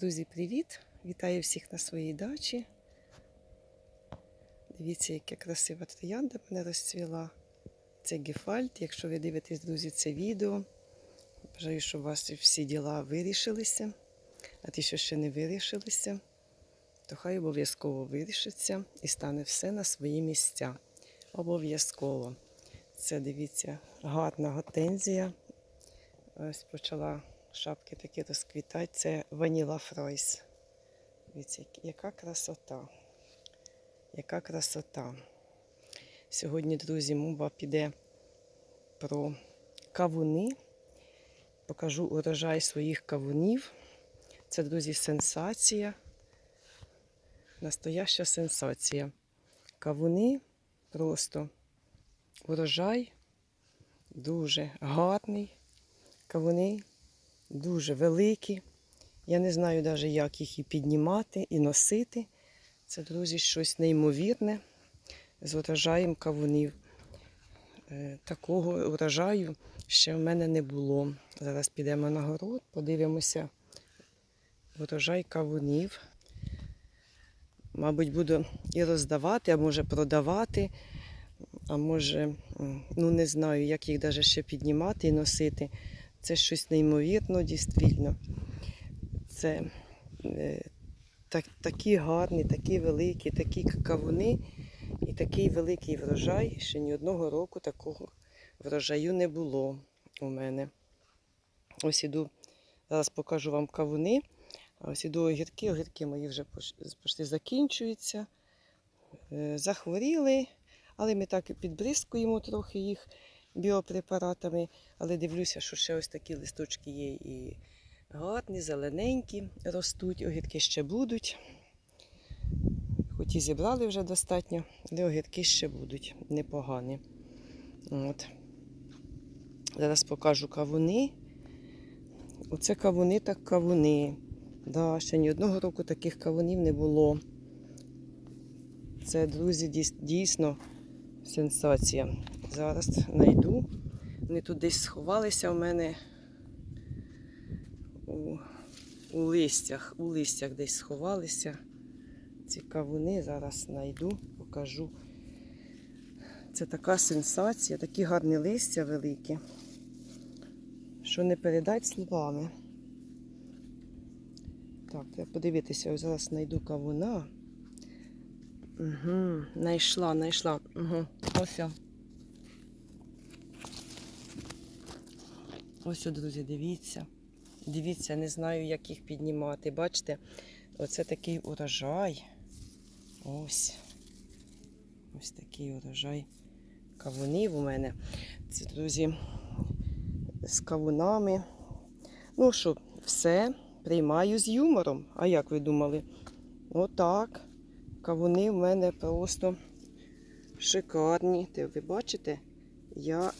Друзі, привіт! Вітаю всіх на своїй дачі. Дивіться, яка красива троянда мене розцвіла. Це гефальт. Якщо ви дивитесь, друзі, це відео. Бажаю, щоб у вас всі діла вирішилися. А ті, що ще не вирішилися, то хай обов'язково вирішиться і стане все на свої місця. Обов'язково. Це дивіться, гарна гортензія. Ось почала шапки такі розквітати. Це ваніла Фройс. Яка красота. Яка красота. Сьогодні, друзі, мова піде про кавуни. Покажу урожай своїх кавунів. Це, друзі, сенсація. Настояща сенсація. Кавуни просто урожай дуже гарний. Кавуни дуже великі. Я не знаю навіть, як їх і піднімати, і носити. Це, друзі, щось неймовірне з урожаєм кавунів. Е, Такого урожаю ще в мене не було. Зараз підемо на город, подивимося урожай кавунів. Мабуть, буду і роздавати, а може продавати, а може, ну не знаю, як їх навіть ще піднімати і носити. Це щось неймовірно, дійсно. Це е, так, такі гарні, такі великі, такі кавуни і такий великий врожай. Ще ні одного року такого врожаю не було у мене. Ось іду, зараз покажу вам кавуни. Ось іду огірки, огірки мої вже пош- закінчуються. Е, Захворіли, але ми так підбризкуємо трохи їх біопрепаратами. Але дивлюся, що ще ось такі листочки є і гарні, зелененькі ростуть, огірки ще будуть. Хоч і зібрали вже достатньо, але огірки ще будуть непогані. От. Зараз покажу кавуни. Оце кавуни так кавуни. Да, ще ні одного року таких кавунів не було. Це, друзі, дійсно сенсація. Зараз знайду. Вони тут десь сховалися у мене у, у листях. У листях десь сховалися. Ці кавуни зараз знайду, покажу. Це така сенсація, такі гарні листя великі, що не передать словами. Так, треба подивитися, ось зараз знайду кавуна. Угу, знайшла, знайшла. Угу. Ось. Ось, друзі, дивіться. Дивіться, не знаю, як їх піднімати. Бачите, оце такий урожай. Ось. Ось такий урожай кавунів у мене. Це, друзі, з кавунами. Ну що, все приймаю з юмором. А як ви думали? Отак. Кавуни в мене просто шикарні. Те, ви бачите? Я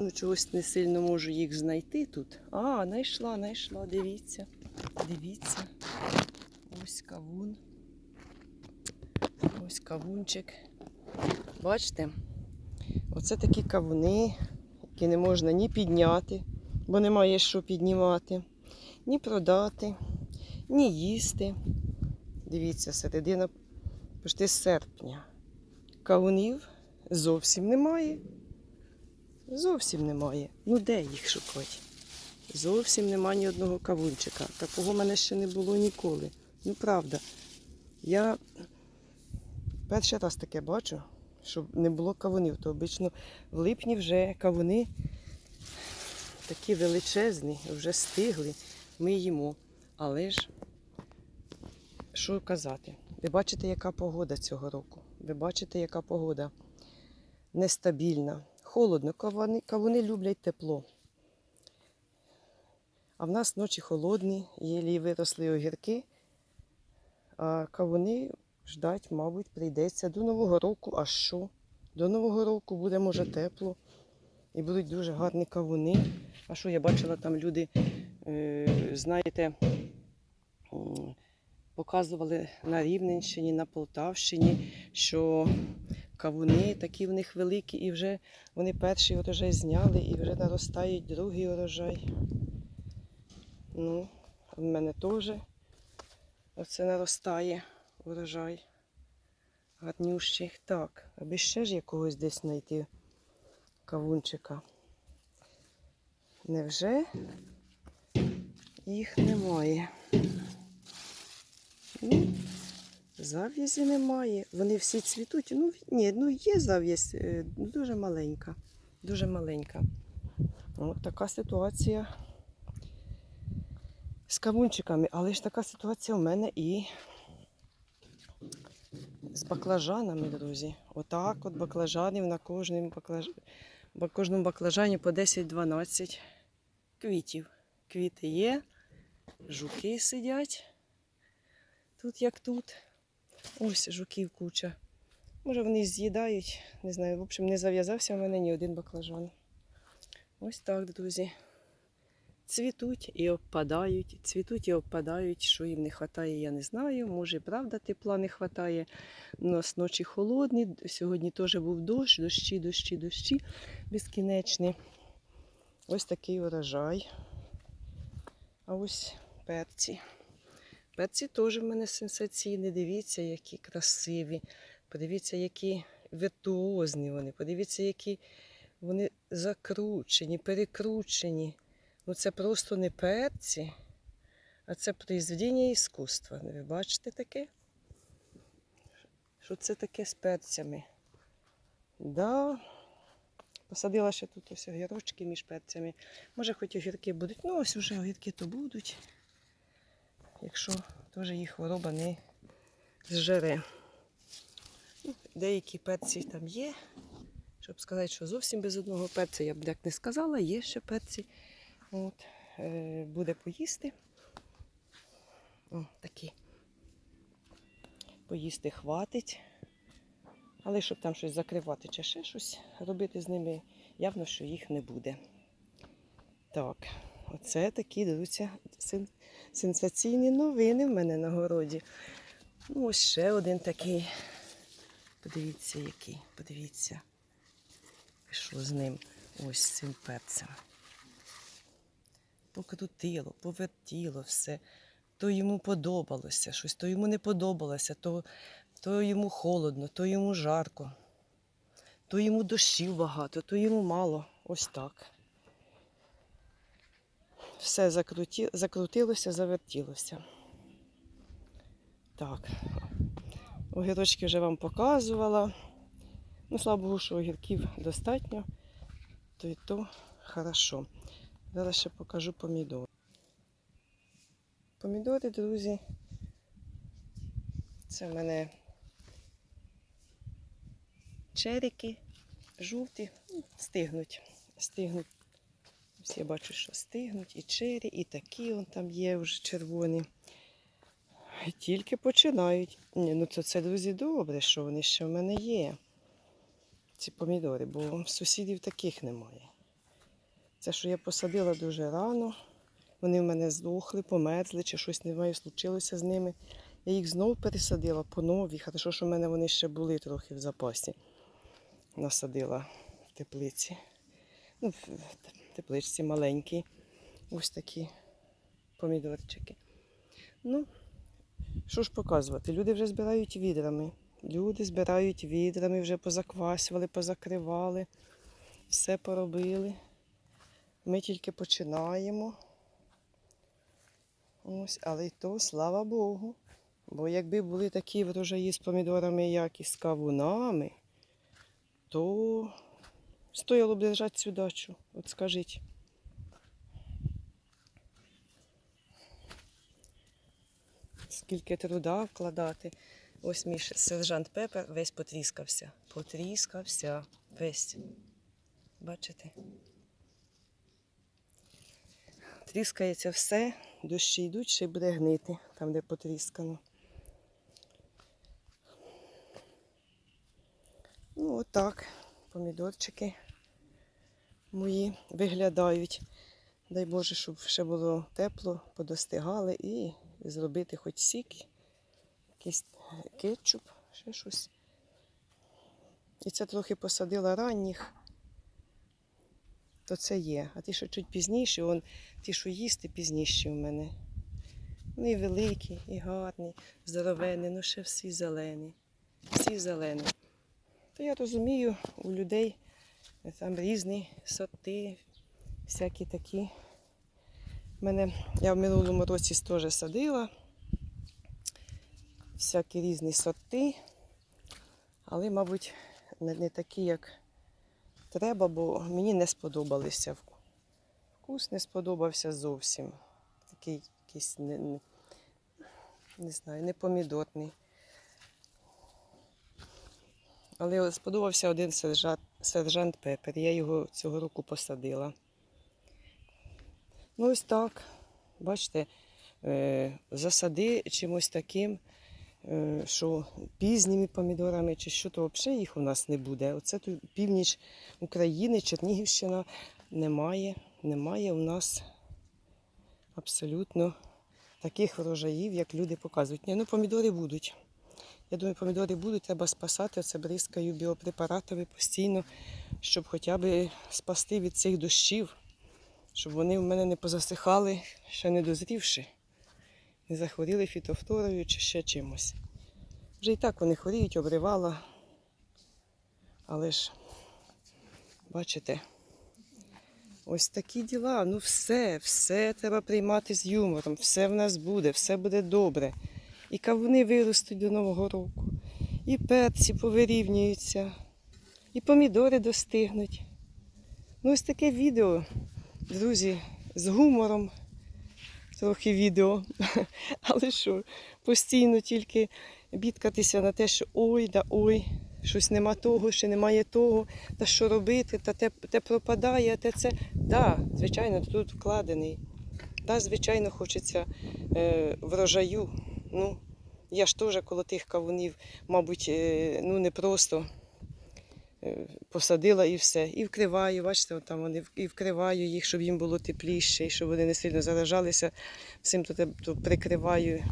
ну, чогось не сильно можу їх знайти тут. А, знайшла, знайшла, дивіться. Дивіться. Ось кавун. Ось кавунчик. Бачите? Оце такі кавуни, які не можна ні підняти, бо немає що піднімати, ні продати, ні їсти. Дивіться, середина почти серпня. Кавунів зовсім немає. Зовсім немає. Ну де їх шукати? Зовсім немає ні одного кавунчика. Такого в мене ще не було ніколи. Ну правда. Я перший раз таке бачу, щоб не було кавунів. То обично в липні вже кавуни такі величезні, вже стигли. Ми їмо. Але ж, що казати? Ви бачите, яка погода цього року. Ви бачите, яка погода нестабільна. Холодно, кавуни, кавуни люблять тепло. А в нас ночі холодні, єлі виросли огірки, а кавуни ждать, мабуть, прийдеться до Нового року. А що? До Нового року буде, може, тепло. І будуть дуже гарні кавуни. А що я бачила, там люди, е, знаєте, показували на Рівненщині, на Полтавщині, що кавуни такі в них великі, і вже вони перший урожай зняли, і вже наростають другий урожай. Ну, в мене теж Оце наростає урожай. Гарнющий. Так, аби ще ж якогось десь знайти кавунчика. Невже їх немає? Ну, зав'язі немає. Вони всі цвітуть. Ну, ні, ну є зав'язь, е, ну, дуже маленька. Дуже маленька. От така ситуація з кавунчиками. Але ж така ситуація в мене і з баклажанами, друзі. Отак от баклажанів на кожному, баклаж... ба- кожному баклажані по 10-12 квітів. Квіти є, жуки сидять. Тут як тут. Ось жуків куча. Може вони з'їдають, не знаю. В общем, не зав'язався в мене ні один баклажан. Ось так, друзі. Цвітуть і обпадають, цвітуть і обпадають. Що їм не вистачає, я не знаю. Може, правда, тепла не вистачає. У нас ночі холодні. Сьогодні теж був дощ, дощі, дощі, дощі безкінечні. Ось такий урожай. А ось перці. Перці теж в мене сенсаційні. Дивіться, які красиві. Подивіться, які віртуозні вони. Подивіться, які вони закручені, перекручені. Ну це просто не перці, а це произведення іскусства. Ви бачите таке? Що це таке з перцями? Да. Посадила ще тут ось огірочки між перцями. Може, хоч огірки будуть. Ну, ось уже огірки то будуть. Якщо теж їх хвороба не зжере. Ну, деякі перці там є. Щоб сказати, що зовсім без одного перця, я б так не сказала, є ще перці. От, е, буде поїсти. О, такі. Поїсти хватить. Але щоб там щось закривати чи ще щось робити з ними, явно, що їх не буде. Так, оце такі, дивіться, сен- сенсаційні новини в мене на городі. Ну, ось ще один такий. Подивіться, який, подивіться. Пішло з ним ось цим перцем. Покрутило, повертіло все. То йому подобалося щось, то йому не подобалося, то, то йому холодно, то йому жарко, то йому дощів багато, то йому мало. Ось так. Все закруті, закрутилося, завертілося. Так. Огірочки вже вам показувала. Ну, слава Богу, що огірків достатньо, то і то хорошо. Зараз ще покажу помідори. Помідори, друзі. Це в мене черики, жовті, ну, стигнуть. Стигнуть. Я бачу, що стигнуть і чері, і такі он там є вже червоні. Тільки починають. Ні, ну то це, друзі, добре, що вони ще в мене є. Ці помідори, бо сусідів таких немає. Це, що я посадила дуже рано. Вони в мене здохли, померзли, чи щось не знаю, случилося з ними. Я їх знову пересадила по новій. Хорошо, що в мене вони ще були трохи в запасі. Насадила в теплиці. Ну, тепличці маленькій. Ось такі помідорчики. Ну, що ж показувати? Люди вже збирають відрами. Люди збирають відрами, вже позаквасювали, позакривали, все поробили. Ми тільки починаємо. Ось, але й то, слава Богу. Бо якби були такі врожаї з помідорами, як і з кавунами, то стояло б держати цю дачу. От скажіть. Скільки труда вкладати. Ось мій сержант Пепер весь потріскався. Потріскався весь. Бачите? Тріскається все, дощі йдуть, ще й буде гнити, там, де потріскано. Ну, отак, помідорчики мої виглядають. Дай Боже, щоб ще було тепло, подостигали і зробити хоч сік, якийсь кетчуп, ще щось. І це трохи посадила ранніх, то це є. А ті, що чуть пізніше, он, ті, що їсти пізніше у мене. Ну і великі, і гарні, здоровенні, ну ще всі зелені. Всі зелені. То я розумію, у людей там різні сорти, всякі такі. Мене, я в минулому році теж садила всякі різні сорти, але, мабуть, не, такі, як треба, бо мені не сподобалися. Вкус не сподобався зовсім. Такий якийсь не, не, знаю, не помідорний. Але сподобався один сержант, сержант Пепер. Я його цього року посадила. Ну, ось так. Бачите, е, засади чимось таким, е, що пізніми помідорами чи що, то взагалі їх у нас не буде. Оце тут північ України, Чернігівщина немає. Немає у нас абсолютно таких врожаїв, як люди показують. Ні, ну помідори будуть. Я думаю, помідори будуть, треба спасати. Оце бризкаю біопрепаратами постійно, щоб хоча б спасти від цих дощів, щоб вони в мене не позасихали, ще не дозрівши, не захворіли фітофторою чи ще чимось. Вже і так вони хворіють, обривала. Але ж, бачите, ось такі діла. Ну все, все треба приймати з юмором, все в нас буде, все буде добре. І кавуни виростуть до Нового року, і перці повирівнюються, і помідори достигнуть. Ну, ось таке відео, друзі, з гумором. Трохи відео. Але що, постійно тільки бідкатися на те, що ой, да ой, щось нема того, ще немає того, та що робити, та те, те пропадає, те це. Да, звичайно, тут вкладений. Да, звичайно, хочеться е, врожаю. Ну, я ж теж коло тих кавунів, мабуть, е, ну не просто е, посадила і все. І вкриваю, бачите, там вони і вкриваю їх, щоб їм було тепліше, і щоб вони не сильно заражалися. Всім то, те- то прикриваю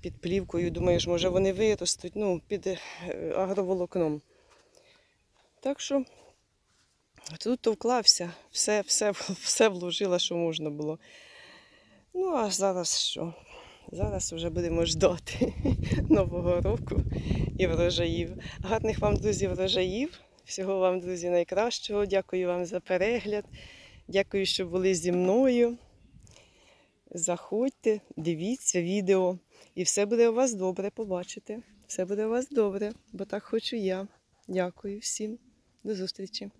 під плівкою. Думаю, що може вони виростуть, ну, під е, агроволокном. Так що тут то вклався, все, все, все вложила, що можна було. Ну, а зараз що? Зараз вже будемо ждати Нового року і врожаїв. Гарних вам, друзі, врожаїв. Всього вам, друзі, найкращого. Дякую вам за перегляд. Дякую, що були зі мною. Заходьте, дивіться відео. І все буде у вас добре, побачите. Все буде у вас добре, бо так хочу я. Дякую всім. До зустрічі.